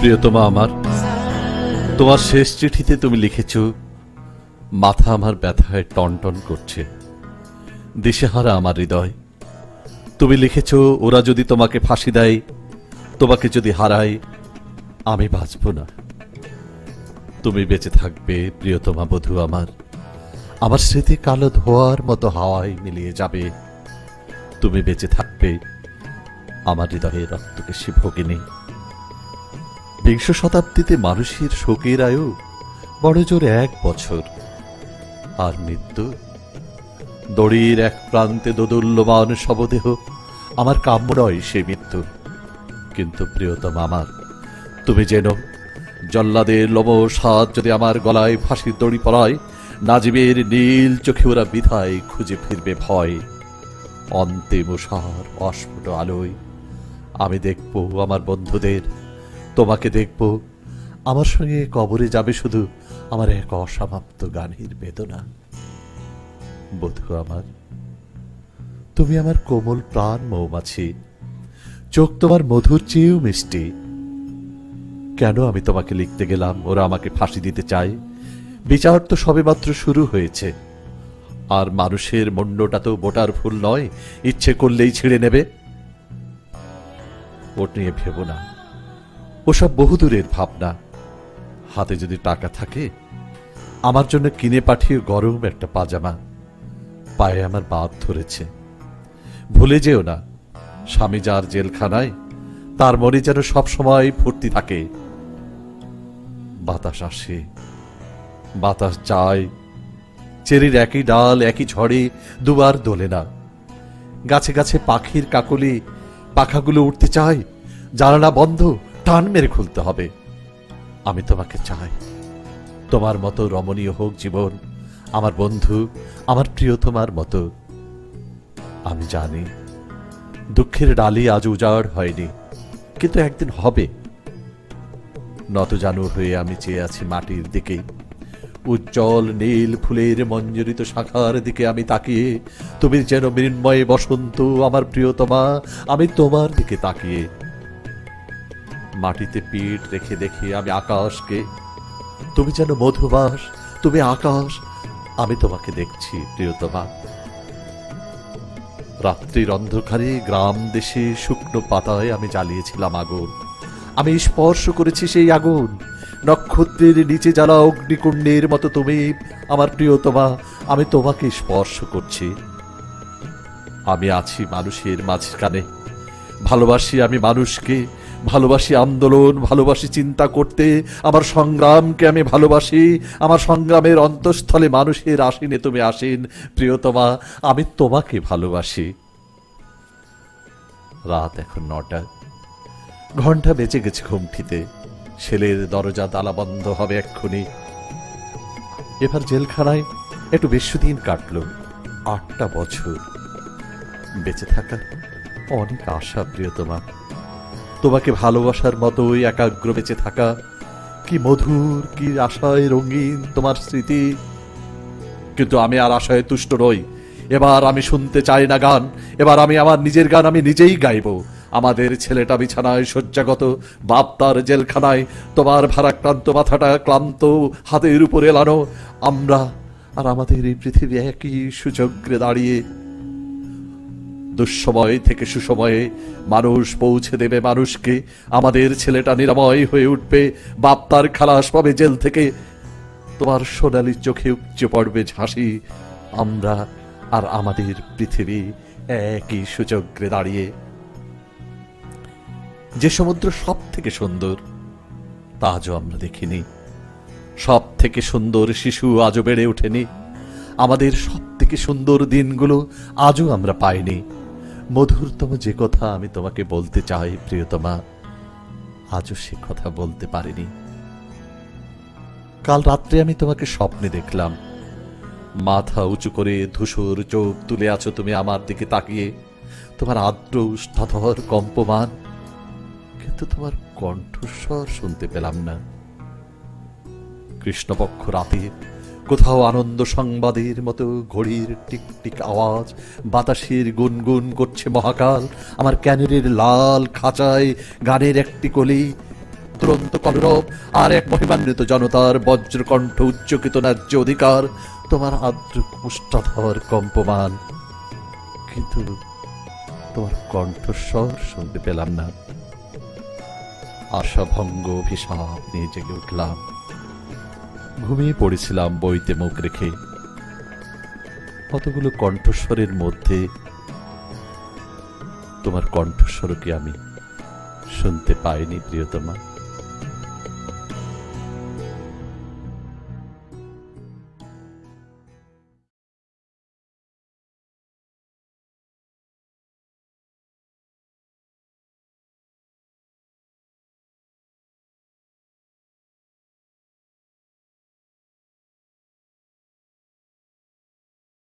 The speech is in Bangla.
প্রিয়তমা আমার, তোমার শেষ চিঠিতে তুমি লিখেছ, মাথা আমার ব্যথায় টনটন করছে, দিশেহারা আমার হৃদয়। তুমি লিখেছ, ওরা যদি তোমাকে ফাঁসি দেয়, তোমাকে যদি হারায়, আমি বাঁচব না। তুমি বেঁচে থাকবে, প্রিয়তমা বধূ আমার। আমার স্মৃতি কালো ধোয়ার মতো হাওয়ায় মিলিয়ে যাবে। তুমি বেঁচে থাকবে, আমার হৃদয়ে রক্তকেশী ভগিনী। বিংশ শতাব্দীতে মানুষের শোকের আয়ু বড় জোর এক বছর। আর মৃত্যু? দড়ির এক প্রান্তে দোদুল্যমান শবদেহ, আমার কাম্য নয় সে মৃত্যু। কিন্তু প্রিয়তম আমার, তুমি যেন জল্লাদের লব সাত যদি আমার গলায় ফাঁসির দড়ি পড়ায় নাজিবের নীল চোখে ওরা বিধায় খুঁজে ফিরবে ভয়। অন্তিম সার অস্ফুট আলোয়, আমি দেখব আমার বন্ধুদের তোমাকে দেখব। আমার সঙ্গে কবরে যাবে শুধু আমার এক অসমাপ্ত গানের বেদনা। বধু আমার, তুমি আমার কোমল প্রাণ মৌমাছি। চোখ তোমার মধুর চেয়েও মিষ্টি। কেন আমি তোমাকে লিখতে গেলাম? ওরা আমাকে ফাঁসি দিতে চায়। বিচার তো সবেমাত্র শুরু হয়েছে। আর মানুষের মন্ডটা তো বোটার ফুল নয়, ইচ্ছে করলেই ছিঁড়ে নেবে। ওট নিয়ে ভেবো না। ওসব বহুদূরের ভাবনা। হাতে যদি টাকা থাকে, আমার জন্য কিনে পাঠিয়ে গরম একটা পাজামা। পায়ে আমার বাদ ধরেছে। ভুলে যেও না, স্বামী যার জেলখানায়, তার মনে যেন সব সময় ফুর্তি থাকে। বাতাস আসে, বাতাস যায়। চেরির একই ডাল, একই ঝড়ে দুবার দোলে না। গাছে গাছে পাখির কাকলি, পাখাগুলো উঠতে চায়, জানালা বন্ধ টান মেরে খুলতে হবে। আমি তোমাকে চাই। তোমার মতো রমণীয় হোক জীবন, আমার বন্ধু, আমার প্রিয় তোমার মতো। আমি জানি, দুঃখের ডালি আজ উজাড় হয়নি, কিন্তু একদিন হবে। নত জানু হয়ে আমি চেয়ে আছি মাটির দিকে। উজ্জ্বল নীল ফুলের মঞ্জরিত শাখার দিকে আমি তাকিয়ে। তুমি যেন মৃন্ময়ে বসন্ত, আমার প্রিয়তমা, আমি তোমার দিকে তাকিয়ে। মাটিতে পিঠ রেখে দেখি আমি আকাশকে, তুমি যেন মধুবাস, তুমি আকাশ, আমি তোমাকে দেখছি প্রিয়তমা। রাত্রির অন্ধকারে গ্রাম দেশে শুকনো পাতায় আমি জ্বালিয়েছিলাম আগুন। আমি স্পর্শ করেছি সেই আগুন। নক্ষত্রের নিচে জ্বালা অগ্নিকুণ্ডের মতো তুমি, আমার প্রিয়তমা, আমি তোমাকে স্পর্শ করছি। আমি আছি মানুষের মাঝখানে। ভালোবাসি আমি মানুষকে ভালোবাসি আন্দোলন, ভালোবাসি চিন্তা করতে। আমার সংগ্রামকে আমি ভালোবাসি। আমার সংগ্রামের অন্তঃস্থলে মানুষের আসিনে তুমি আসেন। প্রিয়তমা, আমি তোমাকে ভালোবাসি। রাত এখন নটা। ঘণ্টা বেঁচে গেছে ঘুমটিতে। ছেলের দরজা তালা বন্ধ হবে এক্ষুনি। এবার জেলখানায় একটু বেশি দিন কাটলো। আটটা বছর। বেঁচে থাকা অনেক আশা, প্রিয়তমা। তোমাকে ভালোবাসার মতোই একাগ্র বেঁচে থাকা। কি মধুর, কি আশায় রঙিন তোমার স্মৃতি। কিন্তু আমি আর আশায় তুষ্ট নই। এবার আমি শুনতে চাই না গান। এবার আমি আমার নিজের গান আমি নিজেই গাইব। আমাদের ছেলেটা বিছানায় শয্যাগত, বাপ তার জেলখানায়। তোমার ভারাক্রান্ত মাথাটা ক্লান্ত, হাতের উপরে এলানো। আমরা আর আমাদের এই পৃথিবী একই সুচক্রে দাঁড়িয়ে দুঃসময় থেকে সুসময়ে মানুষ পৌঁছে দেবে মানুষকে। আমাদের ছেলেটা নিরাময় হয়ে উঠবে। বাপ তার খালাস পাবে জেল থেকে। তোমার সোনালি চোখে উপচে পড়বে ঝাঁসি। আমরা আর আমাদের পৃথিবী একই সুচক্রে দাঁড়িয়ে। যে সমুদ্র সব থেকে সুন্দর তা আজও আমরা দেখিনি। সব থেকে সুন্দর শিশু আজও বেড়ে ওঠেনি। আমাদের সব থেকে সুন্দর দিনগুলো আজও আমরা পাইনি। মধুরতম যে কথা আমি তোমাকে বলতে চাই, প্রিয়তমা, আজও সে কথা বলতে পারিনি। কাল রাত্রে আমি তোমাকে স্বপ্নে দেখলাম। মাথা উঁচু করে ধূসর চোখ তুলে আছো তুমি আমার দিকে তাকিয়ে। তোমার আদ্র উষ্ণধর কম্পমান, কিন্তু তোমার কণ্ঠস্বর শুনতে পেলাম না। কৃষ্ণপক্ষ রাতে কোথাও আনন্দ সংবাদের মতো ঘড়ির টিকটিক আওয়াজ, বাতাসের গুনগুন করছে মহাকাল, আমার ক্যানেরের লাল খাঁচায় গানের একটি কলি। দুরন্ত কলরব আর এক মহিমান্বিত জনতার বজ্রকণ্ঠ উচ্চকিত ন্যায্য অধিকার, তোমার আদ্র কুষ্ঠাধর কম্পমান। কিন্তু তোমার কণ্ঠস্বর শুনতে পেলাম না। আশাভঙ্গ অভিশাপ নিয়ে জেগে উঠলাম। ঘুমিয়ে পড়েছিলাম বইতে মুখ রেখে। কতগুলো কণ্ঠস্বরের মধ্যে তোমার কণ্ঠস্বরকে আমি শুনতে পাইনি প্রিয়তমা।